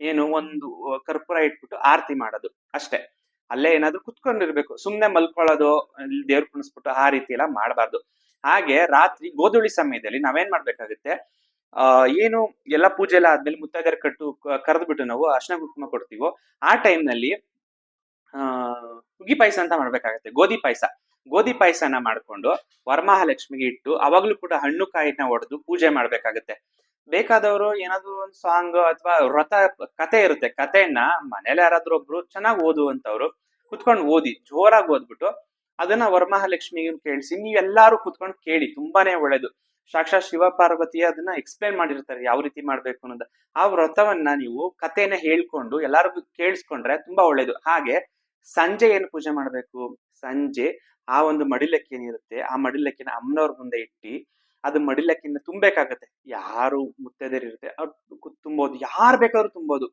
ಏನು ಒಂದು ಕರ್ಪೂರ ಇಟ್ಬಿಟ್ಟು ಆರತಿ ಮಾಡೋದು ಅಷ್ಟೇ. ಅಲ್ಲೇ ಏನಾದ್ರು ಕುತ್ಕೊಂಡಿರ್ಬೇಕು, ಸುಮ್ನೆ ಮಲ್ಕೊಳ್ಳೋದು ದೇವ್ರ ಕುಣಿಸ್ಬಿಟ್ಟು ಆ ರೀತಿ ಎಲ್ಲ ಮಾಡಬಾರ್ದು. ಹಾಗೆ ರಾತ್ರಿ ಗೋಧುಳಿ ಸಮಯದಲ್ಲಿ ನಾವೇನ್ ಮಾಡ್ಬೇಕಾಗುತ್ತೆ, ಆ, ಏನು ಎಲ್ಲ ಪೂಜೆ ಎಲ್ಲ ಆದ್ಮೇಲೆ ಮುತ್ತೈದರ ಕಟ್ಟು ಕರೆದ್ಬಿಟ್ಟು ನಾವು ಅರ್ಶನ ಕುಂಕುಮ ಕೊಡ್ತೀವೋ, ಆ ಟೈಮ್ನಲ್ಲಿ ನಲ್ಲಿ, ಆ, ಹುಗ್ಗಿ ಪಾಯಸ ಅಂತ ಮಾಡ್ಬೇಕಾಗತ್ತೆ, ಗೋಧಿ ಪಾಯಸ. ಗೋಧಿ ಪಾಯಸನ ಮಾಡ್ಕೊಂಡು ವರಮಹಾಲಕ್ಷ್ಮಿಗೆ ಇಟ್ಟು ಅವಾಗ್ಲೂ ಕೂಡ ಹಣ್ಣು ಕಾಯಿನ ಒಡೆದು ಪೂಜೆ ಮಾಡ್ಬೇಕಾಗತ್ತೆ. ಬೇಕಾದವರು ಏನಾದ್ರು ಒಂದು ಸಾಂಗ್ ಅಥವಾ ವ್ರತ ಕತೆ ಇರುತ್ತೆ. ಕಥೆಯನ್ನ ಮನೇಲಿ ಯಾರಾದ್ರೂ ಒಬ್ರು ಚೆನ್ನಾಗಿ ಓದುವಂತವ್ರು ಕುತ್ಕೊಂಡು ಓದಿ, ಜೋರಾಗಿ ಓದ್ಬಿಟ್ಟು ಅದನ್ನ ವರಮಹಾಲಕ್ಷ್ಮಿಗೆ ಕೇಳಿಸಿ ನೀವೆಲ್ಲಾರು ಕುತ್ಕೊಂಡು ಕೇಳಿ, ತುಂಬಾನೇ ಒಳ್ಳೇದು. ಸಾಕ್ಷಾತ್ ಶಿವ ಪಾರ್ವತಿ ಅದನ್ನ ಎಕ್ಸ್ಪ್ಲೈನ್ ಮಾಡಿರ್ತಾರೆ ಯಾವ ರೀತಿ ಮಾಡ್ಬೇಕು ಅನ್ನೋದು. ಆ ವ್ರತವನ್ನ ನೀವು ಕಥೆನ ಹೇಳ್ಕೊಂಡು ಎಲ್ಲಾರ್ಗು ಕೇಳಿಸ್ಕೊಂಡ್ರೆ ತುಂಬಾ ಒಳ್ಳೇದು. ಹಾಗೆ ಸಂಜೆ ಏನು ಪೂಜೆ ಮಾಡ್ಬೇಕು? ಸಂಜೆ ಆ ಒಂದು ಮಡಿಲಕ್ಕಿ ಏನಿರುತ್ತೆ, ಆ ಮಡಿಲಕ್ಕಿನ ಅಮ್ಮನವ್ರ ಮುಂದೆ ಇಟ್ಟು, ಅದು ಮಡಿಲಕ್ಕಿನ ತುಂಬಬೇಕಾಗತ್ತೆ. ಯಾರು ಮುತ್ತೈದೆಯರಿರುತ್ತೆ ಅವ್ರು ತುಂಬೋದು ಯಾರು ಬೇಕಾದ್ರೂ ತುಂಬೋದು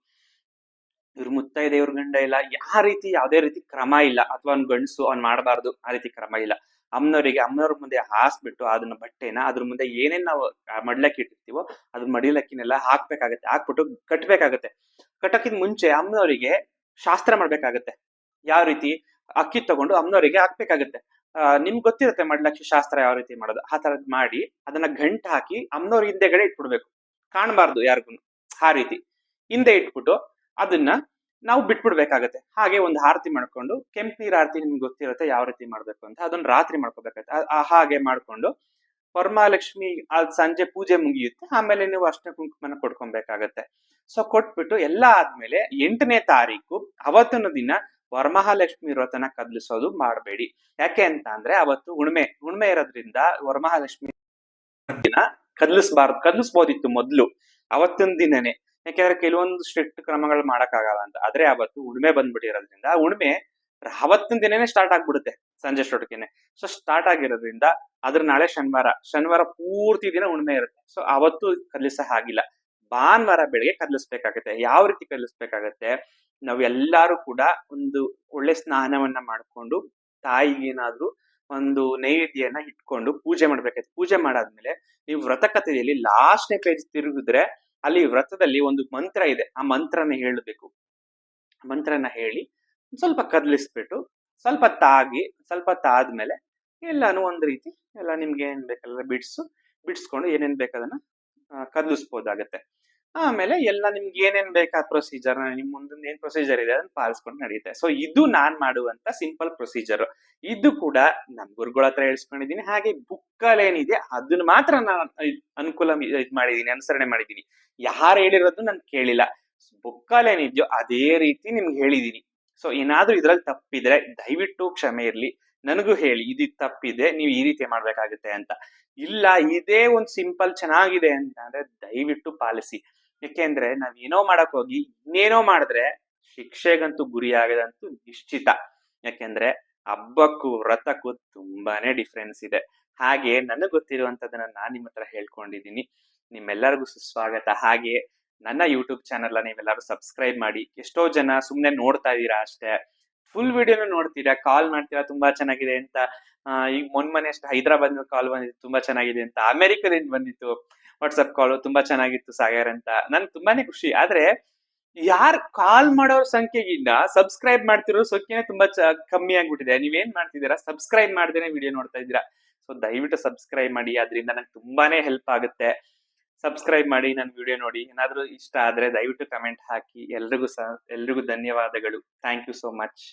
ಇವ್ರ ಮುತ್ತೈದೆ ಇವ್ರ ಗಂಡ ಇಲ್ಲ, ಯಾವ ರೀತಿ, ಯಾವುದೇ ರೀತಿ ಕ್ರಮ ಇಲ್ಲ. ಅಥವಾ ಅವ್ನ್ ಗಂಡಸು ಅವ್ನು ಮಾಡಬಾರ್ದು, ಆ ರೀತಿ ಕ್ರಮ ಇಲ್ಲ. ಅಮ್ಮನವರಿಗೆ, ಅಮ್ಮನವ್ರ ಮುಂದೆ ಹಾಸ್ಬಿಟ್ಟು ಅದನ್ನ ಬಟ್ಟೆನ, ಅದ್ರ ಮುಂದೆ ಏನೇನ್ ನಾವು ಮಡ್ಲಕ್ಕಿ ಇಟ್ಟಿರ್ತೀವೋ, ಅದ್ರ ಮಡಿಲಕ್ಕಿನೆಲ್ಲ ಹಾಕ್ಬೇಕಾಗತ್ತೆ, ಹಾಕ್ಬಿಟ್ಟು ಕಟ್ಬೇಕಾಗತ್ತೆ. ಕಟ್ಟಕ್ಕಿಂತ ಮುಂಚೆ ಅಮ್ಮನವರಿಗೆ ಶಾಸ್ತ್ರ ಮಾಡ್ಬೇಕಾಗತ್ತೆ. ಯಾವ ರೀತಿ? ಅಕ್ಕಿ ತಗೊಂಡು ಅಮ್ಮನವರಿಗೆ ಹಾಕ್ಬೇಕಾಗತ್ತೆ. ನಿಮ್ಗೆ ಗೊತ್ತಿರುತ್ತೆ ಮಡ್ಲಕ್ಷಿ ಶಾಸ್ತ್ರ ಯಾವ ರೀತಿ ಮಾಡೋದು. ಆ ತರದ್ ಮಾಡಿ ಅದನ್ನ ಗಂಟು ಹಾಕಿ ಅಮ್ಮನವ್ರ ಹಿಂದೆಗಡೆ ಇಟ್ಬಿಡ್ಬೇಕು. ಕಾಣಬಾರ್ದು ಯಾರಿಗೂ ಆ ರೀತಿ. ಹಿಂದೆ ಇಟ್ಬಿಟ್ಟು ಅದನ್ನ ನಾವು ಬಿಟ್ಬಿಡ್ಬೇಕಾಗತ್ತೆ. ಹಾಗೆ ಒಂದು ಆರತಿ ಮಾಡ್ಕೊಂಡು ಕೆಂಪು ನೀರ್ ಆರತಿ ನಿಮ್ಗೆ ಗೊತ್ತಿರುತ್ತೆ ಯಾವ ರೀತಿ ಮಾಡ್ಬೇಕು ಅಂತ. ಅದನ್ನ ರಾತ್ರಿ ಮಾಡ್ಕೋಬೇಕಾಗತ್ತೆ. ಹಾಗೆ ಮಾಡ್ಕೊಂಡು ವರಮಹಾಲಕ್ಷ್ಮಿ ಅದ್ ಸಂಜೆ ಪೂಜೆ ಮುಗಿಯುತ್ತೆ. ಆಮೇಲೆ ನೀವು ಅಷ್ಟ ಕುಂಕುಮನ ಕೊಡ್ಕೊಬೇಕಾಗತ್ತೆ ಸೊ ಕೊಟ್ಬಿಟ್ಟು ಎಲ್ಲ ಆದ್ಮೇಲೆ ಎಂಟನೇ ತಾರೀಕು ಅವತ್ತಿನ ದಿನ ವರಮಹಾಲಕ್ಷ್ಮಿ ವ್ರತನ ಕದಲಿಸೋದು ಮಾಡಬೇಡಿ. ಯಾಕೆ ಅಂತ ಅಂದ್ರೆ ಅವತ್ತು ಹುಣ್ಮೆ ಹುಣ್ಮೆ ಇರೋದ್ರಿಂದ ವರಮಹಾಲಕ್ಷ್ಮಿ ದಿನ ಕದಲಿಸಬಾರ್ದು, ಕದಲಿಸ್ಬೋದಿತ್ತು ಮೊದ್ಲು, ಅವತ್ತಿನ ದಿನನೇ. ಯಾಕೆಂದ್ರೆ ಕೆಲವೊಂದು ಸ್ಟ್ರಿಕ್ಟ್ ಕ್ರಮಗಳು ಮಾಡಕ್ಕಾಗಲ್ಲ ಅಂತ. ಆದ್ರೆ ಅವತ್ತು ಉಣ್ಮೆ ಬಂದ್ಬಿಟ್ಟಿರೋದ್ರಿಂದ ಉಣ್ಮೆ ಅವತ್ತಿನ ದಿನನೇ ಸ್ಟಾರ್ಟ್ ಆಗ್ಬಿಡುತ್ತೆ ಸಂಜೆ ಅಷ್ಟೊತ್ತಿಗೆನೆ. ಸೊ ಸ್ಟಾರ್ಟ್ ಆಗಿರೋದ್ರಿಂದ ಅದ್ರ ನಾಳೆ ಶನಿವಾರ ಶನಿವಾರ ಪೂರ್ತಿ ದಿನ ಉಣ್ಮೆ ಇರುತ್ತೆ. ಸೊ ಅವತ್ತು ಕದಲಿಸ ಹಾಗಿಲ್ಲ. ಭಾನುವಾರ ಬೆಳಿಗ್ಗೆ ಕದಲಿಸ್ಬೇಕಾಗತ್ತೆ. ಯಾವ ರೀತಿ ಕದಲಿಸ್ಬೇಕಾಗತ್ತೆ? ನಾವು ಎಲ್ಲಾರು ಕೂಡ ಒಂದು ಒಳ್ಳೆ ಸ್ನಾನವನ್ನ ಮಾಡ್ಕೊಂಡು ತಾಯಿಗೇನಾದ್ರೂ ಒಂದು ನೈವೇದ್ಯನ ಇಟ್ಕೊಂಡು ಪೂಜೆ ಮಾಡ್ಬೇಕಾಯ್ತು. ಪೂಜೆ ಮಾಡಾದ್ಮೇಲೆ ನೀವು ವ್ರತ ಕಥೆಯಲ್ಲಿ ಲಾಸ್ಟ್ನೇ ಪೇಜ್ ತಿರುಗಿದ್ರೆ ಅಲ್ಲಿ ವ್ರತದಲ್ಲಿ ಒಂದು ಮಂತ್ರ ಇದೆ. ಆ ಮಂತ್ರನ ಹೇಳಬೇಕು. ಮಂತ್ರನ ಹೇಳಿ ಸ್ವಲ್ಪ ಕದಲಿಸ್ಬಿಟ್ಟು, ಸ್ವಲ್ಪ ತಾಗಿ, ಸ್ವಲ್ಪ ತಾದ್ಮೇಲೆ ಎಲ್ಲಾನು ಒಂದ್ ರೀತಿ ಎಲ್ಲ ನಿಮ್ಗೆ ಏನ್ ಬೇಕಲ್ಲ, ಬಿಡ್ಸು, ಬಿಡ್ಸ್ಕೊಂಡು ಏನೇನ್ ಬೇಕದನ್ನ ಕದಲಿಸ್ಬೋದಾಗತ್ತೆ. ಆಮೇಲೆ ಎಲ್ಲ ನಿಮ್ಗೆ ಏನೇನ್ ಬೇಕಾ ಪ್ರೊಸೀಜರ್ ನಿಮ್ ಮುಂದಿನ ಏನ್ ಪ್ರೊಸೀಜರ್ ಇದೆ ಅದನ್ನ ಪಾಲಿಸ್ಕೊಂಡು ನಡೆಯುತ್ತೆ ಸೊ ಇದು ನಾನ್ ಮಾಡುವಂತ ಸಿಂಪಲ್ ಪ್ರೊಸೀಜರ್ ಇದು ಕೂಡ ನಮ್ ಗುರುಗಳ ಹತ್ರ ಹೇಳ್ಸ್ಕೊಂಡಿದೀನಿ. ಹಾಗೆ ಬುಕ್ಕಲ್ಲಿ ಏನಿದೆ ಅದನ್ನ ಮಾತ್ರ ನಾನು ಅನುಕೂಲ ಇದ್ ಮಾಡಿದೀನಿ, ಅನುಸರಣೆ ಮಾಡಿದೀನಿ. ಯಾರು ಹೇಳಿರೋದು ನಾನು ಕೇಳಿಲ್ಲ. ಬುಕ್ಕಲ್ಲಿ ಏನಿದ್ಯೋ ಅದೇ ರೀತಿ ನಿಮ್ಗೆ ಹೇಳಿದೀನಿ. ಸೊ ಏನಾದ್ರೂ ಇದ್ರಲ್ಲಿ ತಪ್ಪಿದ್ರೆ ದಯವಿಟ್ಟು ಕ್ಷಮೆ ಇರ್ಲಿ. ನನಗೂ ಹೇಳಿ ಇದು ತಪ್ಪಿದೆ, ನೀವು ಈ ರೀತಿ ಮಾಡ್ಬೇಕಾಗುತ್ತೆ ಅಂತ. ಇಲ್ಲ, ಇದೇ ಒಂದು ಸಿಂಪಲ್ ಚೆನ್ನಾಗಿದೆ ಅಂತ ಅಂದ್ರೆ ದಯವಿಟ್ಟು ಪಾಲಿಸಿ. ಯಾಕೆಂದ್ರೆ ನಾವ್ ಏನೋ ಮಾಡಕ್ ಹೋಗಿ ಇನ್ನೇನೋ ಮಾಡಿದ್ರೆ ಶಿಕ್ಷೆಗಂತೂ ಗುರಿಯಾಗದಂತೂ ನಿಶ್ಚಿತ. ಯಾಕೆಂದ್ರೆ ಹಬ್ಬಕ್ಕೂ ವ್ರತಕ್ಕೂ ತುಂಬಾನೇ ಡಿಫ್ರೆನ್ಸ್ ಇದೆ. ಹಾಗೆ ನನಗೆ ಗೊತ್ತಿರುವಂತದನ್ನ ನಾನ್ ನಿಮ್ಮ ಹತ್ರ ಹೇಳ್ಕೊಂಡಿದ್ದೀನಿ. ನಿಮ್ಮೆಲ್ಲರಿಗೂ ಸುಸ್ವಾಗತ. ಹಾಗೆ ನನ್ನ ಯೂಟ್ಯೂಬ್ ಚಾನಲ್ ನೀವೆಲ್ಲರೂ ಸಬ್ಸ್ಕ್ರೈಬ್ ಮಾಡಿ. ಎಷ್ಟೋ ಜನ ಸುಮ್ಮನೆ ನೋಡ್ತಾ ಇದ್ದೀರಾ ಅಷ್ಟೇ. ಫುಲ್ ವಿಡಿಯೋನು ನೋಡ್ತೀರಾ? ಕಾಲ್ ಮಾಡ್ತೀರಾ? ತುಂಬಾ ಚೆನ್ನಾಗಿದೆ ಅಂತ ಈಗ ಮೊನ್ನೆ ಅಷ್ಟು ಹೈದರಾಬಾದ್ ಕಾಲ್ ಬಂದಿತ್ತು ತುಂಬಾ ಚೆನ್ನಾಗಿದೆ ಅಂತ ಅಮೆರಿಕದಿಂದ ಬಂದಿತ್ತು. ವಾಟ್ಸಪ್ ಕಾಲ್ ತುಂಬಾ ಚೆನ್ನಾಗಿತ್ತು ಸಾಗರ್ ಅಂತ. ನನ್ಗೆ ತುಂಬಾನೇ ಖುಷಿ. ಆದ್ರೆ ಯಾರ್ ಕಾಲ್ ಮಾಡೋರ್ ಸಂಖ್ಯೆಗಿಂತ ಸಬ್ಸ್ಕ್ರೈಬ್ ಮಾಡ್ತಿರೋ ಸಂಖ್ಯೆನೇ ತುಂಬಾ ಕಮ್ಮಿ ಆಗ್ಬಿಟ್ಟಿದೆ. ನೀವೇನ್ ಮಾಡ್ತಿದ್ದೀರಾ? ಸಬ್ಸ್ಕ್ರೈಬ್ ಮಾಡ್ದೇನೆ ವಿಡಿಯೋ ನೋಡ್ತಾ ಇದ್ದೀರಾ. ಸೊ ದಯವಿಟ್ಟು ಸಬ್ಸ್ಕ್ರೈಬ್ ಮಾಡಿ. ಅದರಿಂದ ನಂಗೆ ತುಂಬಾನೇ ಹೆಲ್ಪ್ ಆಗುತ್ತೆ. ಸಬ್ಸ್ಕ್ರೈಬ್ ಮಾಡಿ ನನ್ನ ವಿಡಿಯೋ ನೋಡಿ. ಏನಾದ್ರೂ ಇಷ್ಟ ಆದ್ರೆ ದಯವಿಟ್ಟು ಕಮೆಂಟ್ ಹಾಕಿ. ಎಲ್ರಿಗೂ ಸಹ ಎಲ್ರಿಗೂ ಧನ್ಯವಾದಗಳು. Thank you so much